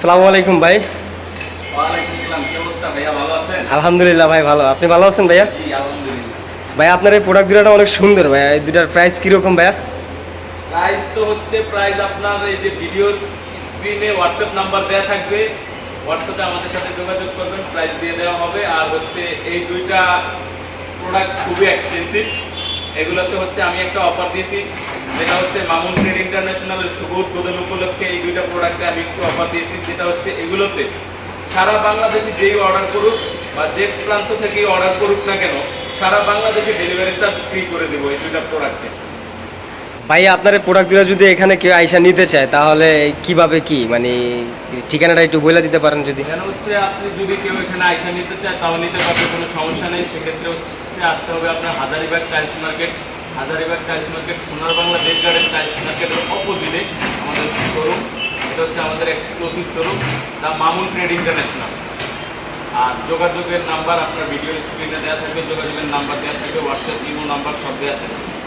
সালামু আলাইকুম ভাই। ওয়ালাইকুম আসসালাম ভাইয়া আলহামদুলিল্লাহ ভাই ভালো। আপনি ভালো আছেন ভাইয়া? ভাই আপনার এই প্রোডাক্ট দুটো অনেক সুন্দর ভাইয়া এই দুটার প্রাইস কীরকম ভাইয়া? প্রাইস তো হচ্ছে প্রাইস আপনার এই যে ভিডিওর স্ক্রিনে হোয়াটসঅ্যাপ নাম্বার দেওয়া থাকবে। হোয়াটসঅ্যাপে আমাদের সাথে যোগাযোগ করবেন প্রাইস দিয়ে দেওয়া হবে। আর হচ্ছে এই দুইটা প্রোডাক্ট খুবই এক্সপেন্সিভ এগুলোতে হচ্ছে আমি একটা অফার দিয়েছি, যেটা হচ্ছে মামুন ট্রেড ইন্টারন্যাশনালের শুভ উদ্বোধন উপলক্ষে এই দুইটা প্রোডাক্টে আমি একটু অফার দিয়েছি, যেটা হচ্ছে এগুলোতে সারা বাংলাদেশে যেই অর্ডার করুক বা যে প্রান্ত থেকেই অর্ডার করুক না কেন, সারা বাংলাদেশে ডেলিভারি চার্জ ফ্রি করে দেবো এই দুইটা প্রোডাক্টে ভাই, আপনার এই প্রোডাক্ট দুটো যদি এখানে কেউ আইসা নিতে চায়, তাহলে কীভাবে কি? মানে ঠিকানাটা একটু বলে দিতে পারেন যদি। কেন হচ্ছে আপনি যদি কেউ এখানে আইসা নিতে চায়, তাও নিতে পারবে, কোনো সমস্যা নেই। সেক্ষেত্রে হচ্ছে আসতে হবে আপনার Hazaribagh tiles market. Hazaribagh tiles market, সোনার বাংলা দেশ গার্ডেন টাইলস মার্কেটের অপোজিটে আমাদের শোরুম এটা হচ্ছে আমাদের exclusive showroom the Mamun trade international. আর যোগাযোগের নাম্বার আপনার ভিডিও স্ক্রিনে দেওয়া থাকবে, যোগাযোগের নাম্বার দেওয়া থাকবে হোয়াটসঅ্যাপ ইমো নাম্বার সব দেওয়া থাকবে।